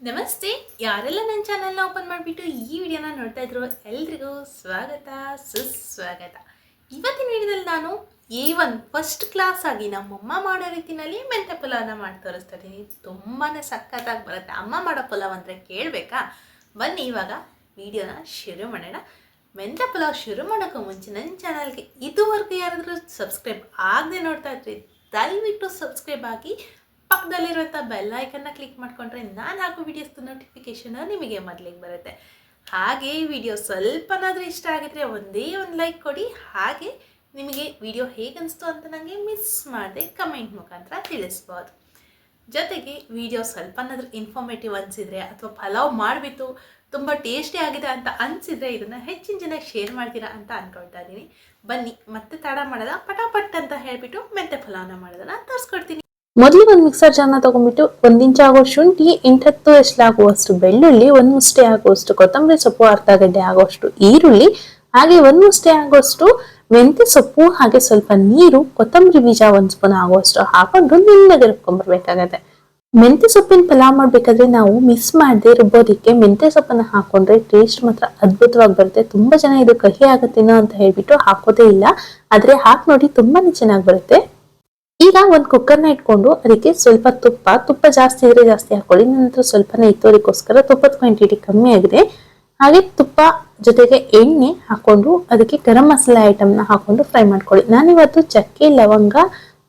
ನಮಸ್ತೆ, ಯಾರೆಲ್ಲ ನನ್ನ ಚಾನಲ್ನ ಓಪನ್ ಮಾಡಿಬಿಟ್ಟು ಈ ವಿಡಿಯೋನ ನೋಡ್ತಾ ಇದ್ರು ಎಲ್ರಿಗೂ ಸ್ವಾಗತ, ಸುಸ್ವಾಗತ. ಇವತ್ತಿನ ವಿಡಿಯೋದಲ್ಲಿ ನಾನು ಎ ಒನ್ ಫಸ್ಟ್ ಕ್ಲಾಸ್ ಆಗಿ ನಮ್ಮಮ್ಮ ಮಾಡೋ ರೀತಿನಲ್ಲಿ ಮೆಂತೆ ಪುಲಾವನ್ನ ಮಾಡಿ ತೋರಿಸ್ತಾ ಇದ್ದೀನಿ ತುಂಬಾ ಸಖತ್ತಾಗಿ ಬರುತ್ತೆ. ಅಮ್ಮ ಮಾಡೋ ಪುಲಾವ್ ಅಂದರೆ ಕೇಳಬೇಕಾ? ಬನ್ನಿ, ಇವಾಗ ವಿಡಿಯೋನ ಶುರು ಮಾಡೋಣ. ಮೆಂತೆ ಪುಲಾವ್ ಶುರು ಮಾಡೋಕ್ಕೂ ಮುಂಚೆ ನನ್ನ ಚಾನಲ್ಗೆ ಇದುವರೆಗೂ ಯಾರಾದರೂ ಸಬ್ಸ್ಕ್ರೈಬ್ ಆಗದೆ ನೋಡ್ತಾ ಇದ್ರಿ ದಯವಿಟ್ಟು ಸಬ್ಸ್ಕ್ರೈಬ್ ಆಗಿ ಪಕ್ಕದಲ್ಲಿರುವಂಥ ಬೆಲ್ ಐಕನ್ನ ಕ್ಲಿಕ್ ಮಾಡಿಕೊಂಡ್ರೆ ನಾನು ಹಾಕೋ ವಿಡಿಯೋಸ್ದು ನೋಟಿಫಿಕೇಶನ್ ನಿಮಗೆ ಮೊದಲಿಗೆ ಬರುತ್ತೆ. ಹಾಗೆ ಈ ವಿಡಿಯೋ ಸ್ವಲ್ಪನಾದರೂ ಇಷ್ಟ ಆಗಿದ್ರೆ ಒಂದೇ ಒಂದು ಲೈಕ್ ಕೊಡಿ. ಹಾಗೆ ನಿಮಗೆ ವಿಡಿಯೋ ಹೇಗನ್ನಿಸ್ತು ಅಂತ ನನಗೆ ಮಿಸ್ ಮಾಡದೆ ಕಮೆಂಟ್ ಮುಖಾಂತರ ತಿಳಿಸ್ಬೋದು. ಜೊತೆಗೆ ವಿಡಿಯೋ ಸ್ವಲ್ಪನಾದರೂ ಇನ್ಫಾರ್ಮೇಟಿವ್ ಅನಿಸಿದರೆ ಅಥವಾ ಪಲಾವ್ ಮಾಡಿಬಿಟ್ಟು ತುಂಬ ಟೇಸ್ಟಿ ಆಗಿದೆ ಅಂತ ಅನಿಸಿದರೆ ಇದನ್ನು ಹೆಚ್ಚಿನ ಜನ ಶೇರ್ ಮಾಡ್ತೀರಾ ಅಂತ ಅಂದ್ಕೊಳ್ತಾ ಇದ್ದೀನಿ. ಬನ್ನಿ, ಮತ್ತೆ ತಡ ಮಾಡೋದ, ಪಟಾಪಟ್ ಅಂತ ಹೇಳಿಬಿಟ್ಟು ಮೆಂತೆ ಪಲಾವ್ನ ಮಾಡೋದನ್ನು ತೋರಿಸ್ಕೊಡ್ತೀನಿ. ಮೊದಲಿಗೆ ಒಂದು ಮಿಕ್ಸರ್ ಜಾರ್ನ ತಗೊಂಡ್ಬಿಟ್ಟು ಒಂದ್ ಇಂಚ್ ಆಗೋ ಶುಂಠಿ, ಎಂಟತ್ತು ಎಷ್ಟಾಗುವಷ್ಟು ಬೆಳ್ಳುಳ್ಳಿ, ಒಂದ್ ಮುಷ್ಟೆ ಆಗುವಷ್ಟು ಕೊತ್ತಂಬರಿ ಸೊಪ್ಪು, ಅರ್ಧ ಗಡ್ಡೆ ಆಗುವಷ್ಟು ಈರುಳ್ಳಿ, ಹಾಗೆ ಒಂದ್ ಮುಷ್ಟೆ ಆಗುವಷ್ಟು ಮೆಂತ್ಯ ಸೊಪ್ಪು, ಹಾಗೆ ಸ್ವಲ್ಪ ನೀರು, ಕೊತ್ತಂಬರಿ ಬೀಜ ಒಂದ್ ಸ್ಪೂನ್ ಆಗುವಷ್ಟು ಹಾಕೊಂಡು ನಿನ್ನಗೆ ರುಬ್ಕೊಂಡ್ಬರ್ಬೇಕಾಗತ್ತೆ ಮೆಂತ್ಯ ಸೊಪ್ಪಿನ ಪಲಾವ್ ಮಾಡ್ಬೇಕಾದ್ರೆ ನಾವು ಮಿಸ್ ಮಾಡದೆ ರುಬ್ಬೋದಿಕ್ಕೆ ಮೆಂತ್ಯ ಸೊಪ್ಪನ್ನ ಹಾಕೊಂಡ್ರೆ ಟೇಸ್ಟ್ ಮಾತ್ರ ಅದ್ಭುತವಾಗಿ ಬರುತ್ತೆ. ತುಂಬಾ ಜನ ಇದು ಕಹಿ ಆಗತ್ತೇನೋ ಅಂತ ಹೇಳ್ಬಿಟ್ಟು ಹಾಕೋದೇ ಇಲ್ಲ. ಆದ್ರೆ ಹಾಕಿ ನೋಡಿ ತುಂಬಾನೇ ಚೆನ್ನಾಗಿ ಬರುತ್ತೆ. ಈಗ ಒಂದು ಕುಕ್ಕರ್ನ ಇಟ್ಕೊಂಡು ಅದಕ್ಕೆ ಸ್ವಲ್ಪ ತುಪ್ಪ ತುಪ್ಪ ಜಾಸ್ತಿ ಇದ್ರೆ ಜಾಸ್ತಿ ಹಾಕೊಳ್ಳಿ ನಂತರ ಸ್ವಲ್ಪನೇ ಇತ್ತೋರಿಗೋಸ್ಕರ ತುಪ್ಪದ ಕ್ವಾಂಟಿಟಿ ಕಮ್ಮಿ ಆಗಿದೆ. ಹಾಗೆ ತುಪ್ಪ ಜೊತೆಗೆ ಎಣ್ಣೆ ಹಾಕೊಂಡು ಅದಕ್ಕೆ ಗರಂ ಮಸಾಲೆ ಐಟಮ್ನ ಹಾಕೊಂಡು ಫ್ರೈ ಮಾಡ್ಕೊಳ್ಳಿ. ನಾನಿವತ್ತು ಚಕ್ಕೆ, ಲವಂಗ,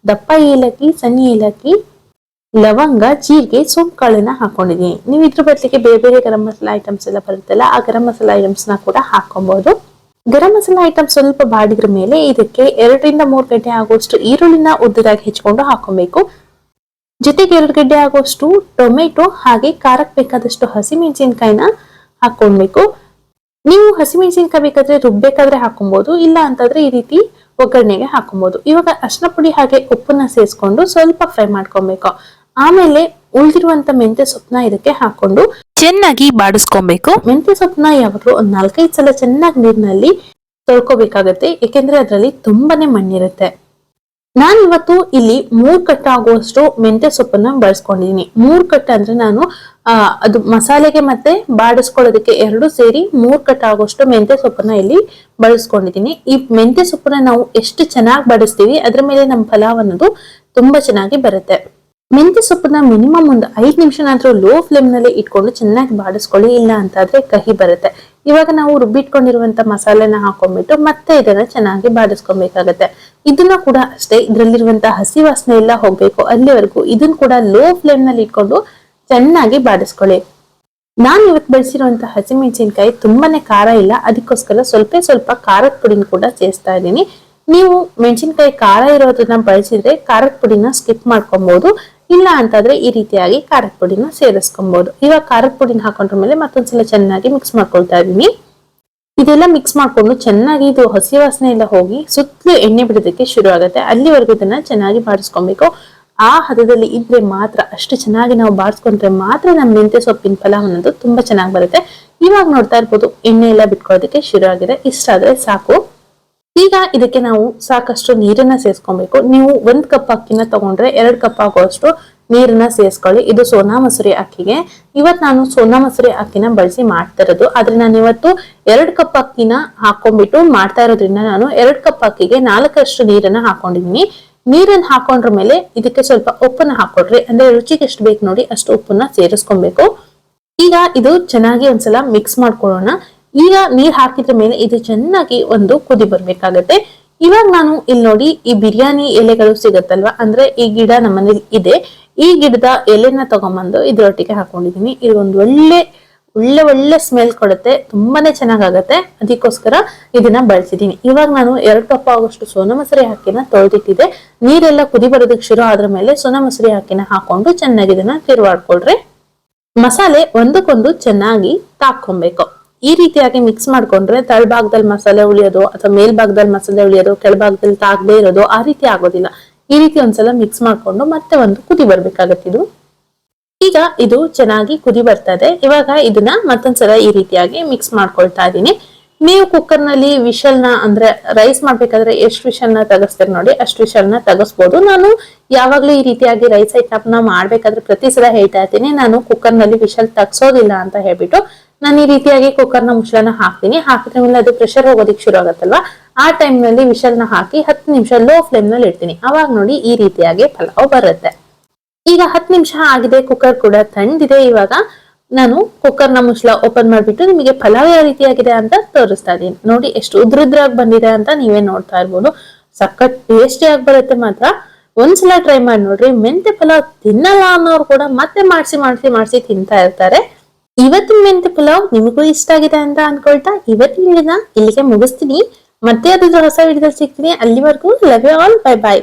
ದಪ್ಪ ಏಲಕ್ಕಿ ಸಣ್ಣ ಏಲಕ್ಕಿ, ಲವಂಗ, ಜೀರಿಗೆ, ಸೋಂಪು ಕಾಳನ್ನ ಹಾಕೊಂಡಿದ್ದೀನಿ. ನೀವು ಇದ್ರ ಬದಲಿಗೆ ಬೇರೆ ಬೇರೆ ಗರಂ ಮಸಾಲೆ ಐಟಮ್ಸ್ ಎಲ್ಲ ಬರುತ್ತಲ್ಲ, ಆ ಗರಂ ಮಸಾಲೆ ಐಟಮ್ಸ್ನ ಕೂಡ ಹಾಕೊಬಹುದು ಗರಂ ಮಸಾಲಾ ಐಟಮ್ ಸ್ವಲ್ಪ ಬಾಡಿದ್ರ ಮೇಲೆ ಇದಕ್ಕೆ ಎರಡರಿಂದ ಮೂರು ಗಡ್ಡೆ ಆಗುವಷ್ಟು ಈರುಳ್ಳಿನ ಉದ್ದದಾಗಿ ಹೆಚ್ಕೊಂಡು ಹಾಕೊಬೇಕು. ಜೊತೆಗೆ ಎರಡು ಗಡ್ಡೆ ಆಗುವಷ್ಟು ಟೊಮೆಟೊ ಹಾಗೆ ಖಾರಕ್ಕೆ ಬೇಕಾದಷ್ಟು ಹಸಿಮೆಣಸಿನ್ಕಾಯಿನ ಹಾಕೊಳ್ಬೇಕು. ನೀವು ಹಸಿಮೆಣಸಿನ್ಕಾಯಿ ಬೇಕಾದ್ರೆ ರುಬ್ಬೇಕಾದ್ರೆ ಹಾಕೊಬಹುದು ಇಲ್ಲ ಅಂತಂದ್ರೆ ಈ ರೀತಿ ಒಗ್ಗರಣೆಗೆ ಹಾಕೊಬಹುದು ಇವಾಗ ಅರ್ಶಿನ ಪುಡಿ ಹಾಗೆ ಉಪ್ಪನ್ನ ಸೇರಿಸ್ಕೊಂಡು ಸ್ವಲ್ಪ ಫ್ರೈ ಮಾಡ್ಕೊಬೇಕು ಆಮೇಲೆ ಉಳಿದಿರುವಂತ ಮೆಂತ್ಯ ಸೊಪ್ಪನ್ನ ಇದಕ್ಕೆ ಹಾಕೊಂಡು ಚೆನ್ನಾಗಿ ಬಾಡಿಸ್ಕೊಬೇಕು. ಮೆಂತ್ಯ ಸೊಪ್ಪನ್ನ ಯಾವಾಗಲೂ ಒಂದ್ ನಾಲ್ಕೈದು ಸಲ ಚೆನ್ನಾಗಿ ನೀರಿನಲ್ಲಿ ತೊಳ್ಕೊಬೇಕಾಗತ್ತೆ, ಏಕೆಂದ್ರೆ ಅದರಲ್ಲಿ ತುಂಬಾನೇ ಮಣ್ಣಿರುತ್ತೆ. ನಾನು ಇವತ್ತು ಇಲ್ಲಿ ಮೂರ್ ಕಟ್ಟ ಆಗುವಷ್ಟು ಮೆಂತ್ಯ ಸೊಪ್ಪನ್ನ ಬಳಸ್ಕೊಂಡಿದೀನಿ. ಮೂರ್ ಕಟ್ಟ ಅಂದ್ರೆ ನಾನು ಅದು ಮಸಾಲೆಗೆ ಮತ್ತೆ ಬಾಡಿಸ್ಕೊಳ್ಳೋದಕ್ಕೆ ಎರಡು ಸೇರಿ ಮೂರ್ ಕಟ್ಟ ಆಗುವಷ್ಟು ಮೆಂತ್ಯ ಸೊಪ್ಪನ್ನ ಇಲ್ಲಿ ಬಳಸ್ಕೊಂಡಿದೀನಿ. ಈ ಮೆಂತ್ಯ ಸೊಪ್ಪನ್ನ ನಾವು ಎಷ್ಟು ಚೆನ್ನಾಗಿ ಬಾಡಿಸ್ತೀವಿ, ಅದ್ರ ಮೇಲೆ ನಮ್ಮ ಫಲಾವ್ ಅನ್ನೋದು ತುಂಬಾ ಚೆನ್ನಾಗಿ ಬರುತ್ತೆ. ಮೆಂತ್ಯ ಸೊಪ್ಪನ್ನ ಮಿನಿಮಮ್ ಒಂದು ಐದ್ ನಿಮಿಷನಾದ್ರೂ ಲೋ ಫ್ಲೇಮ್ನಲ್ಲಿ ಇಟ್ಕೊಂಡು ಚೆನ್ನಾಗಿ ಬಾಡಿಸ್ಕೊಳ್ಳಿ, ಇಲ್ಲ ಅಂತಾದ್ರೆ ಕಹಿ ಬರುತ್ತೆ. ಇವಾಗ ನಾವು ರುಬ್ಬಿಟ್ಕೊಂಡಿರುವಂತ ಮಸಾಲೆನ ಹಾಕೊಂಡ್ಬಿಟ್ಟು ಮತ್ತೆ ಇದನ್ನ ಚೆನ್ನಾಗಿ ಬಾಡಿಸ್ಕೊಬೇಕಾಗತ್ತೆ. ಇದನ್ನ ಕೂಡ ಅಷ್ಟೇ, ಇದ್ರಲ್ಲಿರುವಂತ ಹಸಿ ವಾಸನೆ ಎಲ್ಲ ಹೋಗ್ಬೇಕು. ಅಲ್ಲಿವರೆಗೂ ಇದನ್ನ ಕೂಡ ಲೋ ಫ್ಲೇಮ್ನಲ್ಲಿ ಇಟ್ಕೊಂಡು ಚೆನ್ನಾಗಿ ಬಾಡಿಸ್ಕೊಳ್ಳಿ. ನಾನು ಇವತ್ತು ಬಳಸಿರುವಂತ ಹಸಿಮೆಣಸಿನ್ಕಾಯಿ ತುಂಬಾನೇ ಖಾರ ಇಲ್ಲ. ಅದಕ್ಕೋಸ್ಕರ ಸ್ವಲ್ಪ ಸ್ವಲ್ಪ ಖಾರದ ಪುಡಿನ ಕೂಡ ಸೇರಿಸ್ತಾ ಇದ್ದೀನಿ. ನೀವು ಮೆಣಸಿನ್ಕಾಯಿ ಖಾರ ಇರೋದನ್ನ ಬಳಸಿದ್ರೆ ಖಾರದ ಪುಡಿನ ಸ್ಕಿಪ್ ಮಾಡ್ಕೊಬಹುದು ಇಲ್ಲ ಅಂತಂದ್ರೆ ಈ ರೀತಿಯಾಗಿ ಖಾರದ ಪುಡಿನ ಸೇರಿಸ್ಕೊಬಹುದು ಇವಾಗ ಖಾರದ ಪುಡಿನ ಹಾಕೊಂಡ್ರ ಮೇಲೆ ಮತ್ತೊಂದ್ಸಲ ಚೆನ್ನಾಗಿ ಮಿಕ್ಸ್ ಮಾಡ್ಕೊಳ್ತಾ ಇದೀನಿ ಇದೆಲ್ಲ ಮಿಕ್ಸ್ ಮಾಡ್ಕೊಂಡು ಚೆನ್ನಾಗಿ ಇದು ಹಸಿ ವಾಸನೆ ಎಲ್ಲ ಹೋಗಿ ಸುತ್ತಲೂ ಎಣ್ಣೆ ಬಿಡೋದಕ್ಕೆ ಶುರು ಆಗುತ್ತೆ. ಅಲ್ಲಿವರೆಗೂ ಇದನ್ನ ಚೆನ್ನಾಗಿ ಬಾಡಿಸ್ಕೊಬೇಕು ಆ ಹದದಲ್ಲಿ ಇದ್ರೆ ಮಾತ್ರ, ಅಷ್ಟು ಚೆನ್ನಾಗಿ ನಾವು ಬಾಡಿಸ್ಕೊಂಡ್ರೆ ಮಾತ್ರ ನಮ್ಮ ಮೆಂತೆ ಸೊಪ್ಪಿನ ಪಲಾವ್ ಅನ್ನೋದು ತುಂಬಾ ಚೆನ್ನಾಗಿ ಬರುತ್ತೆ. ಇವಾಗ ನೋಡ್ತಾ ಇರ್ಬೋದು, ಎಣ್ಣೆ ಎಲ್ಲ ಬಿಟ್ಕೊಳ್ಳೋದಕ್ಕೆ ಶುರು ಆಗಿದೆ. ಇಷ್ಟ ಆದ್ರೆ ಸಾಕು. ಈಗ ಇದಕ್ಕೆ ನಾವು ಸಾಕಷ್ಟು ನೀರನ್ನ ಸೇರಿಸ್ಕೊಬೇಕು ನೀವು ಒಂದ್ ಕಪ್ ಅಕ್ಕಿನ ತಗೊಂಡ್ರೆ ಎರಡ್ ಕಪ್ ಆಗುವಷ್ಟು ನೀರನ್ನ ಸೇರಿಸ್ಕೊಳ್ಳಿ ಇದು ಸೋನಾ ಮಸೂರಿ ಅಕ್ಕಿಗೆ. ಇವತ್ ನಾನು ಸೋನಾ ಮಸೂರಿ ಅಕ್ಕಿನ ಬಳಸಿ ಮಾಡ್ತಾ ಇರೋದು. ಆದ್ರೆ ನಾನು ಇವತ್ತು ಎರಡ್ ಕಪ್ ಅಕ್ಕಿನ ಹಾಕೊಂಡ್ಬಿಟ್ಟು ಮಾಡ್ತಾ ಇರೋದ್ರಿಂದ ನಾನು ಎರಡ್ ಕಪ್ ಅಕ್ಕಿಗೆ ನಾಲ್ಕರಷ್ಟು ನೀರನ್ನ ಹಾಕೊಂಡಿದೀನಿ ನೀರನ್ನ ಹಾಕೊಂಡ್ರ ಮೇಲೆ ಇದಕ್ಕೆ ಸ್ವಲ್ಪ ಉಪ್ಪನ್ನ ಹಾಕೊಡ್ರಿ. ಅಂದ್ರೆ ರುಚಿಗೆ ಎಷ್ಟು ಬೇಕು ನೋಡಿ ಅಷ್ಟು ಉಪ್ಪನ್ನ ಸೇರಿಸ್ಕೊಬೇಕು. ಈಗ ಇದು ಚೆನ್ನಾಗಿ ಒಂದ್ಸಲ ಮಿಕ್ಸ್ ಮಾಡ್ಕೊಳ್ಳೋಣ. ಈಗ ನೀರ್ ಹಾಕಿದ್ರ ಮೇಲೆ ಇದು ಚೆನ್ನಾಗಿ ಒಂದು ಕುದಿ ಬರ್ಬೇಕಾಗತ್ತೆ. ಇವಾಗ ನಾನು ಇಲ್ಲಿ ನೋಡಿ ಈ ಬಿರಿಯಾನಿ ಎಲೆಗಳು ಸಿಗತ್ತಲ್ವಾ? ಅಂದ್ರೆ ಈ ಗಿಡ ನಮ್ಮನೇಲಿ ಇದೆ. ಈ ಗಿಡದ ಎಲೆನ ತಗೊಂಬಂದು ಇದರೊಟ್ಟಿಗೆ ಹಾಕೊಂಡಿದೀನಿ. ಇದು ಒಂದು ಒಳ್ಳೆ ಒಳ್ಳೆ ಒಳ್ಳೆ ಸ್ಮೆಲ್ ಕೊಡುತ್ತೆ. ತುಂಬಾನೇ ಚೆನ್ನಾಗಾಗತ್ತೆ. ಅದಕ್ಕೋಸ್ಕರ ಇದನ್ನ ಬಳಸಿದೀನಿ. ಇವಾಗ ನಾನು ಎರಡು ಕಪ್ ಆಗುವಷ್ಟು ಸೋನಾ ಮಸೂರಿ ಹಾಕಿನ ತೊಳೆದಿಟ್ಟಿದೆ ನೀರೆಲ್ಲ ಕುದಿ ಬರೋದಕ್ಕೆ ಶುರು ಆದ್ರ ಮೇಲೆ ಸೋನಾ ಮಸೂರಿ ಹಾಕಿನ ಹಾಕೊಂಡು ಚೆನ್ನಾಗಿ ಇದನ್ನ ತಿರುವಾಡ್ಕೊಳ್ರಿ. ಮಸಾಲೆ ಒಂದಕ್ಕೊಂದು ಚೆನ್ನಾಗಿ ತಾಕ್ಕೊಬೇಕು. ಈ ರೀತಿಯಾಗಿ ಮಿಕ್ಸ್ ಮಾಡ್ಕೊಂಡ್ರೆ ತಳಭಾಗದಲ್ಲಿ ಮಸಾಲೆ ಉಳಿಯೋದು ಅಥವಾ ಮೇಲ್ಭಾಗದಲ್ಲಿ ಮಸಾಲೆ ಉಳಿಯೋದು ಕೆಳಭಾಗದಲ್ಲಿ ತಾಗದೇ ಇರೋದು ಆ ರೀತಿ ಆಗೋದಿಲ್ಲ. ಈ ರೀತಿ ಒಂದ್ಸಲ ಮಿಕ್ಸ್ ಮಾಡ್ಕೊಂಡು ಮತ್ತೆ ಒಂದು ಕುದಿ ಬರ್ಬೇಕಾಗತ್ತೆ ಇದು. ಈಗ ಇದು ಚೆನ್ನಾಗಿ ಕುದಿ ಬರ್ತಾ ಇದೆ ಇವಾಗ ಇದನ್ನ ಮತ್ತೊಂದ್ಸಲ ಈ ರೀತಿಯಾಗಿ ಮಿಕ್ಸ್ ಮಾಡ್ಕೊಳ್ತಾ ಇದ್ದೀನಿ. ನೀವು ಕುಕ್ಕರ್ನಲ್ಲಿ ನ ಅಂದ್ರೆ ರೈಸ್ ಮಾಡ್ಬೇಕಾದ್ರೆ ಎಷ್ಟು ವಿಶಲ್ನ ತೆಗಿಸ್ತೀರಿ ನೋಡಿ, ಅಷ್ಟು ವಿಶಲ್ನ ತೆಗಿಸ್ಬೋದು. ನಾನು ಯಾವಾಗ್ಲೂ ಈ ರೀತಿಯಾಗಿ ರೈಸ್ ಐಟಮ್ನ ಮಾಡ್ಬೇಕಾದ್ರೆ ಪ್ರತಿ ಸಲ ಹೇಳ್ತಾ ಇರ್ತೀನಿ. ನಾನು ಕುಕ್ಕರ್ನಲ್ಲಿ ವಿಷಲ್ ತಗ್ಸೋದಿಲ್ಲ ಅಂತ ಹೇಳ್ಬಿಟ್ಟು ನಾನು ಈ ರೀತಿಯಾಗಿ ಕುಕ್ಕರ್ನ ಮುಚ್ಚಳನ ಹಾಕ್ತೀನಿ. ಮೇಲೆ ಅದು ಪ್ರೆಷರ್ ಹೋಗೋದಿಕ್ ಶುರು ಆಗತ್ತಲ್ವಾ? ಆ ಟೈಮ್ನಲ್ಲಿ ಹಾಕಿ ಹತ್ತು ನಿಮಿಷ ಲೋ ಫ್ಲೇಮ್ನಲ್ಲಿ ಇಡ್ತೀನಿ. ಅವಾಗ ನೋಡಿ ಈ ರೀತಿಯಾಗಿ ಪಲಾವ್ ಬರುತ್ತೆ. ಈಗ ಹತ್ತು ನಿಮಿಷ ಆಗಿದೆ ಕುಕ್ಕರ್ ಕೂಡ ತಣ್ಣದಿದೆ ಇವಾಗ ನಾನು ಕುಕ್ಕರ್ನ ಮುಚ್ಚಳ ಓಪನ್ ಮಾಡಿಬಿಟ್ಟು ನಿಮಗೆ ಪಲಾವ್ ಯಾವ ರೀತಿಯಾಗಿದೆ ಅಂತ ತೋರಿಸ್ತಾ ಇದೀನಿ ನೋಡಿ ಎಷ್ಟು ಉದ್ರುದ್ರಾಗಿ ಬಂದಿದೆ ಅಂತ ನೀವೇ ನೋಡ್ತಾ ಇರ್ಬೋದು. ಸಖತ್ ಟೇಸ್ಟಿ ಆಗಿ ಬರುತ್ತೆ ಮಾತ್ರ. ಒಂದ್ಸಲ ಟ್ರೈ ಮಾಡಿ ನೋಡ್ರಿ. ಮೆಂತೆ ಪಲಾವ್ ತಿನ್ನಲ್ಲ ಅನ್ನೋರು ಕೂಡ ಮತ್ತೆ ಮಾಡಿಸಿ ಮಾಡಿಸಿ ಮಾಡಿಸಿ ತಿಂತಾ ಇರ್ತಾರೆ. ಇವತ್ತಿನ ಮೆಂತೆ ಪುಲಾವ್ ನಿಮಗೂ ಇಷ್ಟ ಆಗಿದೆ ಅಂತ ಅನ್ಕೊಳ್ತಾ ಇವತ್ತಿನ ವಿಡಿಯೋನ ಇಲ್ಲಿಗೆ ಮುಗಿಸ್ತೀನಿ. ಮತ್ತೆ ಅದ್ರ ಹೊಸ ವಿಡಿಯೋದಲ್ಲಿ ಸಿಗ್ತೀನಿ. ಅಲ್ಲಿವರೆಗೂ love you all bye bye